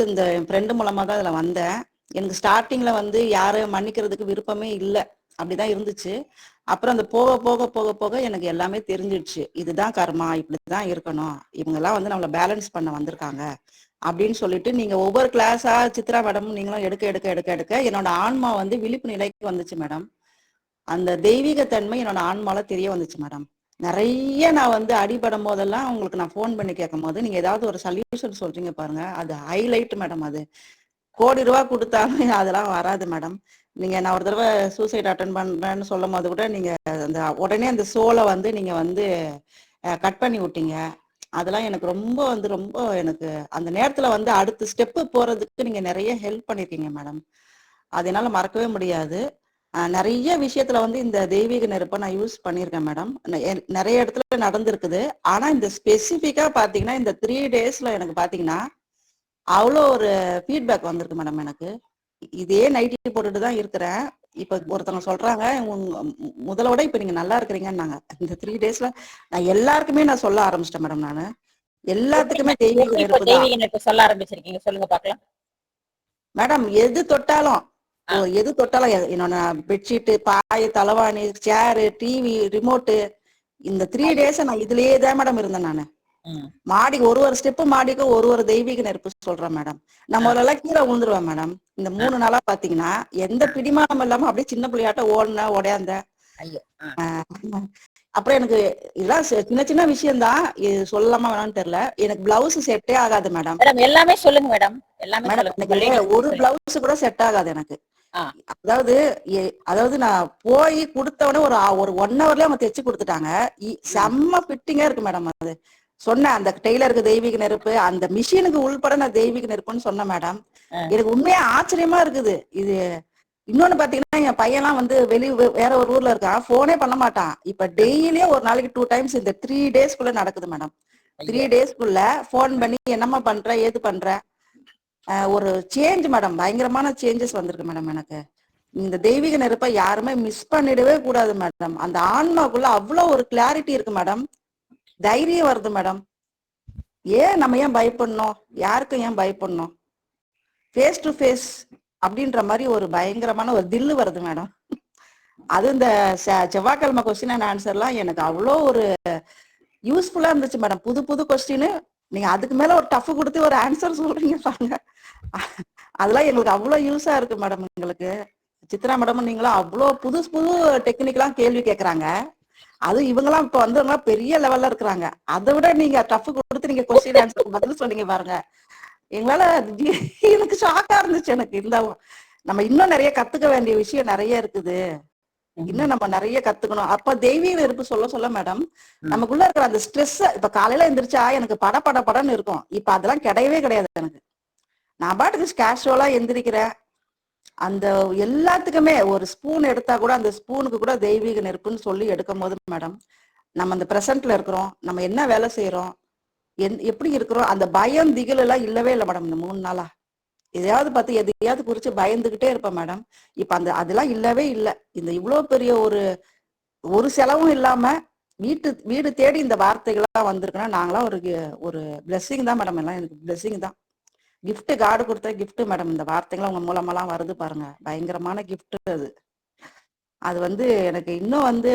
வந்து இந்த என் ஃப்ரெண்டு மூலமாக தான் அதில் வந்தேன். எனக்கு ஸ்டார்டிங்கில் வந்து யாரையும் மன்னிக்கிறதுக்கு விருப்பமே இல்லை. அப்படிதான் இருந்துச்சு. அப்புறம் அந்த போக போக போக போக எனக்கு எல்லாமே தெரிஞ்சிடுச்சு. இதுதான் கர்மா இப்படிதான் இருக்கணும். இவங்கெல்லாம் வந்து நம்மளை பேலன்ஸ் பண்ண வந்திருக்காங்க. அப்படின்னு சொல்லிட்டு நீங்க ஒவ்வொரு கிளாஸா சித்ரா மேடம் நீங்களும் எடுக்க எடுக்க எடுக்க எடுக்க என்னோட ஆன்மா வந்து விழிப்பு நிலைக்கு வந்துச்சு மேடம் அந்த தெய்வீக தன்மை என்னோட ஆன்மால தெரிய வந்துச்சு மேடம் நிறைய நான் வந்து அடிபடும் போதெல்லாம் உங்களுக்கு நான் ஃபோன் பண்ணி கேட்கும் போது நீங்க ஏதாவது ஒரு சொல்யூஷன் சொல்றீங்க பாருங்க. அது ஹைலைட் மேடம் அது. கோடி ரூபா கொடுத்தாலும் அதெல்லாம் வராது மேடம் நீங்க நான் ஒரு தடவை சூசைட் அட்டன் பண்றேன்னு சொல்லும் போது கூட நீங்க அந்த உடனே அந்த சோலை வந்து நீங்க வந்து கட் பண்ணி விட்டீங்க. அதெல்லாம் எனக்கு ரொம்ப வந்து ரொம்ப எனக்கு அந்த நேரத்துல வந்து அடுத்த ஸ்டெப்பு போறதுக்கு நீங்க நிறைய ஹெல்ப் பண்ணிருக்கீங்க மேடம் அது மறக்கவே முடியாது. நிறைய விஷயத்துல வந்து இந்த தெய்வீக நெருப்பை நான் யூஸ் பண்ணியிருக்கேன் மேடம் நிறைய இடத்துல நடந்திருக்குது. ஆனா இந்த ஸ்பெசிஃபிக்கா பாத்தீங்கன்னா இந்த த்ரீ டேஸ்ல எனக்கு பாத்தீங்கன்னா அவ்வளோ ஒரு ஃபீட்பேக் வந்திருக்கு மேடம் எனக்கு. இதே நைட்டி போட்டுட்டு தான் இருக்கிறேன். இப்ப ஒருத்தவங்க சொல்றாங்க முதல்ல விட இப்ப நீங்க நல்லா இருக்கிறீங்கன்னாங்க. இந்த த்ரீ டேஸ்ல நான் எல்லாருக்குமே நான் சொல்ல ஆரம்பிச்சிட்டேன் மேடம் நானு. எல்லாத்துக்குமே தெய்வீக நெருப்பு தான். தெய்வீக நெருப்பு சொல்ல ஆரம்பிச்சிருக்கீங்க. சொல்லுங்க பாக்கலாம். மேடம் எது தொட்டாலும் எது தொட்டாலும் என்னோட பெட்ஷீட்டு பாய் தலைவாணி சேரு டிவி ரிமோட்டு இந்த த்ரீ டேஸ் நான் இதுலயே தான் மேடம் இருந்தேன் நானு. ம். மாடி ஒரு ஒரு ஸ்டெப் மாடிக்கு ஒரு ஒரு தெய்வீக நெருப்பு சொல்றேன் மேடம் நான் முதல்ல கீழே விழுந்துருவேன் மேடம் இந்த மூணு நாளா பாத்தீங்கன்னா எந்த பிடிமானம் இல்லாம அப்படியே சின்ன பிள்ளையாட்ட ஓடுன உடையாந்த. அப்புறம் எனக்கு இதெல்லாம் சின்ன சின்ன விஷயம் தான் இது சொல்லலாமா வேணாம்னு தெரியல. எனக்கு பிளவுஸ் செட்டே ஆகாது மேடம் மேடம் எல்லாமே சொல்லுங்க மேடம் எல்லாமே ஒரு. பிளவுஸ் கூட செட் ஆகாது எனக்கு. அதாவது அதாவது நான் போய் கொடுத்த உடனே ஒரு ஒரு ஒன் ஹவர்லயே அவங்க தைச்சு கொடுத்துட்டாங்க. செம்ம ஃபிட்டிங்கா இருக்கு மேடம் அது. சொன்னேன் அந்த டெய்லருக்கு தெய்வீக நெருப்பு அந்த மிஷினுக்கு உள்பட நான் தெய்வீக நெருப்புன்னு சொன்னேன் மேடம். எனக்கு உண்மையா ஆச்சரியமா இருக்குது. இது இன்னொன்னு பாத்தீங்கன்னா என் பையன்லாம் வந்து வெளி வேற ஒரு ஊர்ல இருக்கான். போனே பண்ண மாட்டான். இப்ப டெய்லியும் ஒரு நாளைக்கு டூ டைம்ஸ் இந்த த்ரீ டேஸ்க்குள்ள நடக்குது மேடம் த்ரீ டேஸ்க்குள்ள ஃபோன் பண்ணி என்னம்மா பண்ற ஏது பண்ற? ஒரு சேஞ்ச் மேடம் பயங்கரமான சேஞ்சஸ் வந்திருக்கு மேடம் எனக்கு. இந்த தெய்வீக நெருப்பை யாருமே மிஸ் பண்ணிடவே கூடாது மேடம் அந்த ஆன்மாக்குள்ள அவ்வளோ ஒரு கிளாரிட்டி இருக்கு மேடம் தைரியம் வருது மேடம் ஏன் நம்ம ஏன் பயப்படணும்? யாருக்கும் ஏன் பயப்படணும்? ஃபேஸ் டு ஃபேஸ் அப்படின்ற மாதிரி ஒரு பயங்கரமான ஒரு தில்லு வருது மேடம் அது இந்த செ- செவ்வாய்க்கிழமை கொஸ்டின் அண்ட் ஆன்சர்லாம் எனக்கு அவ்வளோ ஒரு யூஸ்ஃபுல்லாக இருந்துச்சு மேடம் புது புது கொஸ்டின் நீங்கள் அதுக்கு மேலே ஒரு டஃப் கொடுத்து ஒரு ஆன்சர் சொல்கிறீங்க பாருங்க. அதெல்லாம் எங்களுக்கு அவ்வளோ யூஸா இருக்கு மேடம் எங்களுக்கு. சித்ரா மேடம் நீங்களும் அவ்வளோ புதுசு புது டெக்னிக்லாம் கேள்வி கேட்கறாங்க அது இவங்கெல்லாம் இப்ப வந்தவங்க பெரிய லெவல்ல இருக்கிறாங்க. அதை விட நீங்க டஃப் கொடுத்து நீங்க கொஸ்டின் ஆன்சர் பதில் சொன்னீங்க பாருங்க. எங்களால எனக்கு ஷாக்கா இருந்துச்சு எனக்கு. இந்த நம்ம இன்னும் நிறைய கத்துக்க வேண்டிய விஷயம் நிறைய இருக்குது. இன்னும் நம்ம நிறைய கத்துக்கணும். அப்ப தெய்வீக நெருப்பு சொல்ல சொல்ல மேடம். நமக்குள்ள இருக்கிற அந்த ஸ்ட்ரெஸ் இப்ப காலையில எந்திரிச்சா எனக்கு பட பட படன்னு இருக்கும். இப்ப அதெல்லாம் கிடையவே கிடையாது எனக்கு. நான் பாட்டுக்கு கேஷுவலா எந்திரிக்கிறேன். அந்த எல்லாத்துக்குமே ஒரு ஸ்பூன் எடுத்தா கூட அந்த ஸ்பூனுக்கு கூட தெய்வீக நெருப்புன்னு சொல்லி எடுக்கும் போது மேடம் நம்ம அந்த பிரசன்ட்ல இருக்கிறோம். நம்ம என்ன வேலை செய்யறோம் என் எப்படி இருக்கிறோம்? அந்த பயம் திகில் எல்லாம் இல்லவே இல்லை மேடம் இந்த மூணு நாளா. எதையாவது பார்த்து எதையாவது குறிச்சு பயந்துகிட்டே இருப்பேன் மேடம் இப்ப அந்த அதெல்லாம் இல்லவே இல்லை. இந்த இவ்வளோ பெரிய ஒரு ஒரு செலவும் இல்லாம வீட்டு வீடு தேடி இந்த வார்த்தைகள்லாம் வந்திருக்குன்னா நாங்களாம் ஒரு ஒரு பிளெஸ்ஸிங் தான் மேடம் எல்லாம் எனக்கு பிளெஸ்ஸிங் தான். கிஃப்ட் கார்டு கொடுத்த கிஃப்ட் மேடம் இந்த வார்த்தைகள் உங்க மூலமெல்லாம் வருது பாருங்க. பயங்கரமான கிஃப்ட் அது. அது வந்து எனக்கு இன்னும் வந்து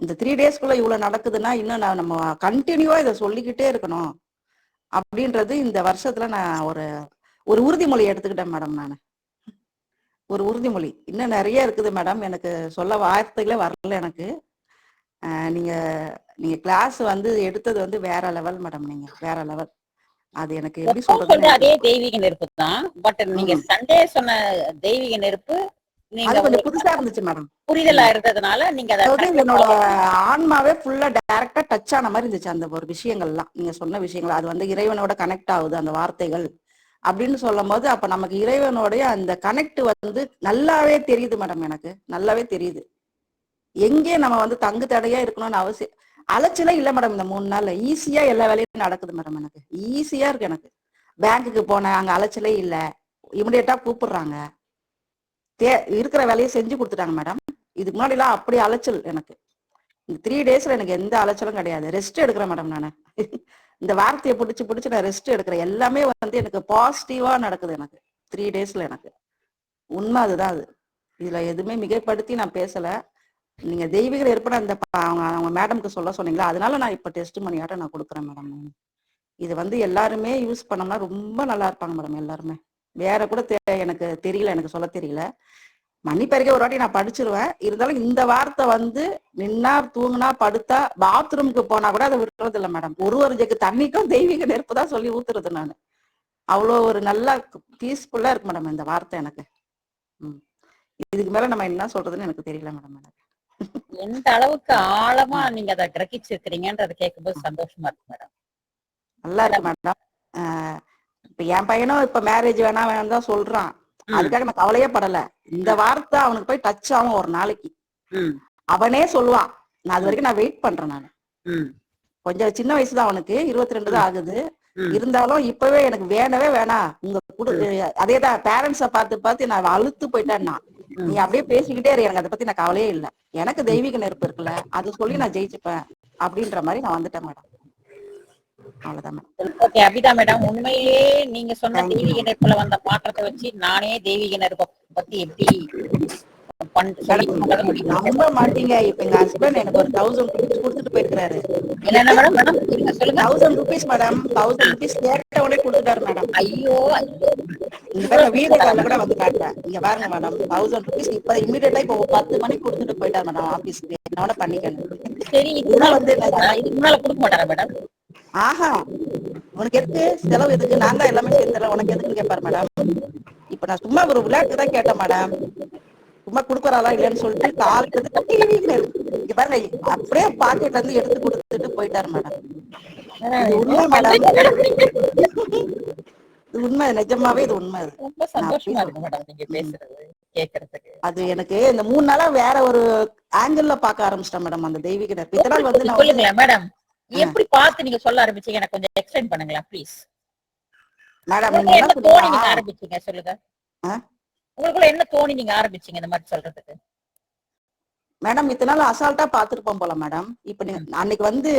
இந்த த்ரீ டேஸ்க்குள்ள இவ்வளவு நடக்குதுன்னா இன்னும் நான் நம்ம கண்டினியூவா இதை சொல்லிக்கிட்டே இருக்கணும். அப்படின்றது இந்த வருஷத்துல நான் ஒரு ஒரு உறுதிமொழி எடுத்துக்கிட்டேன் மேடம் நான். ஒரு உறுதிமொழி. இன்னும் நிறைய இருக்குது மேடம் எனக்கு சொல்ல வார்த்தைகளே வரல எனக்கு. நீங்க நீங்க கிளாஸ் வந்து எடுத்தது வந்து வேற லெவல் மேடம் நீங்க. வேற லெவல் அது எனக்கு எப்படி சொல்றது அதே தெய்வீக நெருப்பு தான். பட் நீங்க. சண்டே சொன்ன தெய்வீக நெருப்பு நீங்க அது கொஞ்சம் புதுசா இருந்துச்சு மேடம் புரிதலா இருந்ததுனால நீங்க அதை அதாவது என்னோட ஆன்மாவே ஃபுல்லா டைரக்டா டச் ஆன மாதிரி இருந்துச்சு அந்த ஒரு விஷயங்கள்லாம். நீங்க சொன்ன விஷயங்கள் அது வந்து இறைவனோட கனெக்ட் ஆகுது அந்த வார்த்தைகள் அப்படின்னு சொல்லும் போது அப்ப நமக்கு இறைவனோடைய அந்த கனெக்ட் வந்து நல்லாவே தெரியுது மேடம் எனக்கு. நல்லாவே தெரியுது. எங்கே நம்ம வந்து தங்கு தடையா இருக்கணும்னு அவசியம் அலைச்சலே இல்லை மேடம் இந்த மூணு நாள்ல ஈஸியா எல்லா வேலையும் நடக்குது மேடம் எனக்கு. ஈஸியா இருக்கு எனக்கு. பேங்க்குக்கு போனேன் அங்க அலைச்சலே இல்லை. இமிடியட்டா கூப்பிடுறாங்க. தே இருக்கிற வேலையை செஞ்சு கொடுத்துட்டாங்க மேடம் இதுக்கு முன்னாடி எல்லாம் அப்படி அலைச்சல் எனக்கு. இந்த த்ரீ டேஸ்ல எனக்கு எந்த அலைச்சலும் கிடையாது. ரெஸ்ட் எடுக்கிறேன் மேடம் நான். இந்த வார்த்தையை பிடிச்சி பிடிச்சி நான் ரெஸ்ட் எடுக்கிறேன். எல்லாமே வந்து எனக்கு பாசிட்டிவா நடக்குது எனக்கு. த்ரீ டேஸ்ல எனக்கு. உண்மை அதுதான் அது. இதுல எதுவுமே மிகைப்படுத்தி நான் பேசல. நீங்க தெய்வீக ஏற்பட அந்த அவங்க அவங்க மேடம்க்கு சொல்ல சொன்னீங்களா? அதனால நான் இப்ப டெஸ்ட் மணியாட்ட நான் கொடுக்குறேன் மேடம் இது வந்து எல்லாருமே யூஸ் பண்ணோம்னா ரொம்ப நல்லா இருப்பாங்க மேடம் எல்லாருமே. வேற கூட எனக்கு தெரியல எனக்கு சொல்ல தெரியல. மன்னிப்பறிக்கை ஒரு வாட்டி நான் படிச்சிருவேன். இருந்தாலும் இந்த வார்த்தை வந்து நின்னா தூங்குனா படுத்தா பாத்ரூமுக்கு போனா கூட அதை விட்டுறது இல்லை மேடம் ஒரு ஒரு ஜெக்கு தண்ணிக்கும் தெய்வீக நெருப்பு தான் சொல்லி ஊத்துறது நான். அவ்வளோ ஒரு நல்ல பீஸ்ஃபுல்லா இருக்கு மேடம் இந்த வார்த்தை எனக்கு. ம். இதுக்கு மேல நம்ம என்ன சொல்றதுன்னு எனக்கு தெரியல மேடம் எனக்கு. எந்த அளவுக்கு ஆழமா நீங்க அதை கிரகிச்சிருக்கிறீங்கன்றத கேட்கும்போது சந்தோஷமா இருக்கு மேடம். நல்லா இருக்கு மேடம். இப்ப என் பையனும் இப்ப மேரேஜ் வேணாம் வேணாம் தான் சொல்றான். அதுக்காக நான் கவலையே படல. இந்த வார்த்தை அவனுக்கு போய் டச் ஆகும் ஒரு நாளைக்கு. அவனே சொல்லுவான் நான் அது வரைக்கும் நான் வெயிட் பண்றேன் நான். கொஞ்சம் சின்ன வயசு தான் அவனுக்கு இருபத்தி ரெண்டு தான் ஆகுது. இருந்தாலும் இப்பவே எனக்கு வேணவே வேணாம். உங்க குடு அதேதான் பேரண்ட்ஸ பார்த்து பார்த்து நான் அழுத்து போயிட்டேன்னா ம். நீ அப்படியே பேசிக்கிட்டே இரு எனக்கு அதை பத்தி நான் கவலையே இல்ல. எனக்கு தெய்வீக நெருப்பு இருக்குல்ல அது சொல்லி நான் ஜெயிச்சுப்பேன் அப்படின்ற மாதிரி நான் வந்துட்டேன் மேடம். ஓகே அபிதா மேடம் உண்மையிலேயே நீங்க சொன்ன. தெய்வீக நெருப்புல வந்த மாற்றத்தை வச்சு நானே தெய்வீக நெருப்பை பத்தி எப்படி நம்ப மாட்டீங்க. இப்ப எங்க ஹஸ்பண்ட் எனக்கு ஒரு தௌசண்ட் ருபீஸ் கொடுத்துட்டு போயிருக்காரு என்னென்ன மேடம் மேடம்? இருங்க சொல்லுங்க. Thousand rupees madam. Thousand rupees கேட்ட உடனே கொடுத்துட்டாரு மேடம். ஐயோ. இங்க பாருங்க வீடியோ கால்ல கூட வந்து காட்டுறேன். இங்க பாருங்க மேடம் தௌசண்ட் ருபீஸ் இப்ப இமீடியட்டா இப்போ பத்து மணிக்கு கொடுத்துட்டு போயிட்டாரு மேடம் ஆபீஸ்க்கு என்னோட பண்ணிக்கணும் சரி இதுக்கு இதெல்லாம் முன்னால வந்து கொடுக்க- இதுக்கு முன்னால கொடுக்க மாட்டாரா மேடம் ஆஹா உனக்கு எதுக்கு? செலவு எதுக்கு? நான் தான் எல்லாமே சேர்ந்து தரேன். உனக்கு எதுக்குன்னு கேட்பாரு மேடம் இப்ப நான் சும்மா ஒரு விளையாட்டு தான் கேட்டேன் மேடம் சும்மா குடுக்கறாளா இல்லைன்னு சொல்லிட்டு எடுத்து டிவிக்கு இங்க பாருங்க அப்படியே பாக்கெட்ல இருந்து எடுத்து கொடுத்துட்டு போயிட்டாரு மேடம் இது உண்மை மேடம் இது உண்மை நிஜமாவே இது உண்மை ரொம்ப சந்தோஷமா இருக்கு மேடம் நீங்க பேசுறது கேக்குறதுக்கு. அது எனக்கு இந்த மூணு நாளா வேற ஒரு ஆங்கிள் பார்க்க ஆரம்பிச்சிட்டேன் மேடம் அந்த தெய்வீக இத்தனை நாள் வந்து சொல்லுங்களேன் மேடம் எப்படி பார்த்து நீங்க சொல்ல ஆரம்பிச்சீங்க? எனக்கு கொஞ்சம் எக்ஸ்பிளைன் பண்ணுங்களேன் ப்ளீஸ் மேடம் என்ன தோணி நீங்க ஆரம்பிச்சீங்க சொல்லுங்க? உங்களுக்குள்ள என்ன தோணி நீங்க ஆரம்பிச்சீங்க இந்த மாதிரி சொல்றதுக்கு? மேடம் இத்தனை நாள் அசால்ட்டா பாத்துருப்போம் போல மேடம் இப்ப நீங்க அன்னைக்கு வந்து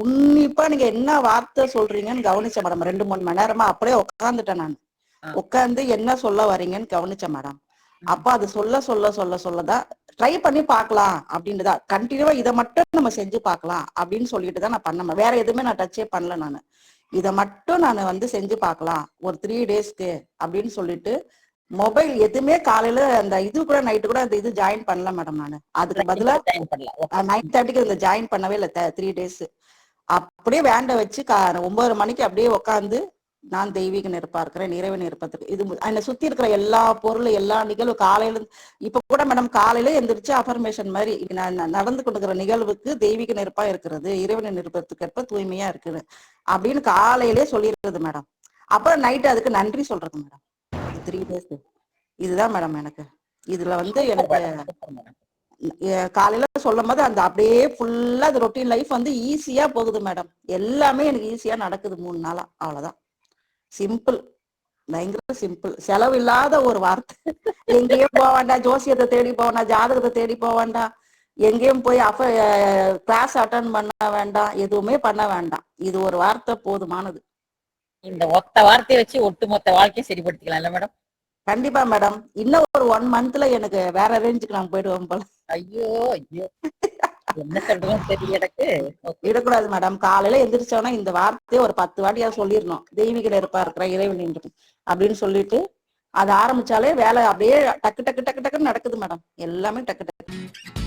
உன்னிப்பா நீங்க என்ன வார்த்தை சொல்றீங்கன்னு கவனிச்சேன் மேடம் ரெண்டு மூணு மணி நேரமா அப்படியே உட்காந்துட்டேன் நான். உட்காந்து என்ன சொல்ல வரீங்கன்னு கவனிச்சேன் மேடம் அப்ப அது சொல்ல சொல்ல சொல்ல சொல்லதான் ட்ரை பண்ணி பார்க்கலாம் அப்படின்னு தான் கண்டினியூவா இதை மட்டும் நம்ம செஞ்சு பார்க்கலாம் அப்படின்னு சொல்லிட்டு தான் நான் பண்ணேன் வேற எதுவுமே நான் டச்சே பண்ணல நான். இதை மட்டும் நான் வந்து செஞ்சு பார்க்கலாம் ஒரு த்ரீ டேஸ்க்கு அப்படின்னு சொல்லிட்டு மொபைல் எதுவுமே காலையில அந்த இது கூட நைட்டு கூட அந்த இது ஜாயின் பண்ணல மேடம் நான். அதுக்கு பதிலா. நைன் தேர்ட்டிக்கு இந்த ஜாயின் பண்ணவே இல்லை த்ரீ டேஸ் அப்படியே வேண்ட வச்சு கா ஒன்பது மணிக்கு அப்படியே உட்காந்து நான் தெய்வீக நெருப்பா இருக்கிறேன் நிறைவு நெருப்பத்துக்கு. இது என்னை சுத்தி இருக்கிற எல்லா பொருள் எல்லா நிகழ்வு காலையில இப்ப கூட மேடம் காலையில எந்திரிச்சு அஃபர்மேஷன் மாதிரி நான் நடந்து கொண்டிருக்கிற நிகழ்வுக்கு தெய்வீக நெருப்பா இருக்கிறது இறைவனை நெருப்பத்துக்கு ஏற்ப தூய்மையா இருக்குது அப்படின்னு காலையிலே சொல்லிடுறது மேடம் அப்புறம் நைட்டு அதுக்கு நன்றி சொல்றது மேடம் த்ரீ டேஸ் இதுதான் மேடம் எனக்கு. இதுல வந்து எனக்கு காலையில சொல்லும் போது அந்த அப்படியே ஃபுல்லா அது ரொட்டீன் லைஃப் வந்து ஈஸியா போகுது மேடம் எல்லாமே எனக்கு ஈஸியா நடக்குது மூணு நாளா அவ்வளவுதான். சிம்பிள் பயங்கர சிம்பிள் செலவு இல்லாத ஒரு வார்த்தை. எங்கேயும் போக வேண்டாம். ஜோசியத்தை தேடி போக வேண்டாம். ஜாதகத்தை தேடி போக வேண்டாம். எங்கேயும் போய் அஃப கிளாஸ் அட்டன் பண்ண வேண்டாம். எதுவுமே பண்ண வேண்டாம். இது ஒரு வார்த்தை போதுமானது. இந்த ஒத்த வார்த்தையை வச்சு ஒட்டுமொத்த வாழ்க்கையை சரிப்படுத்திக்கலாம் இல்ல மேடம்? கண்டிப்பா மேடம். இன்னும் ஒரு ஒன் மந்த்ல எனக்கு வேற ரேஞ்சுக்கு நான் போயிடுவோம் போல. ஐயோ ஐயோ. என்ன சொல்றதுன்னு தெரியல எனக்கு. விடக்கூடாது மேடம். காலையில எந்திரிச்சோன்னா இந்த வார்த்தையை ஒரு பத்து வாட்டியா சொல்லிடணும். தெய்வீக நெருப்பா இருக்கிற இறைவன் அப்படின்னு சொல்லிட்டு அது ஆரம்பிச்சாலே வேலை அப்படியே டக்கு டக்கு டக்கு டக்குன்னு நடக்குது மேடம். எல்லாமே டக்கு டக்கு.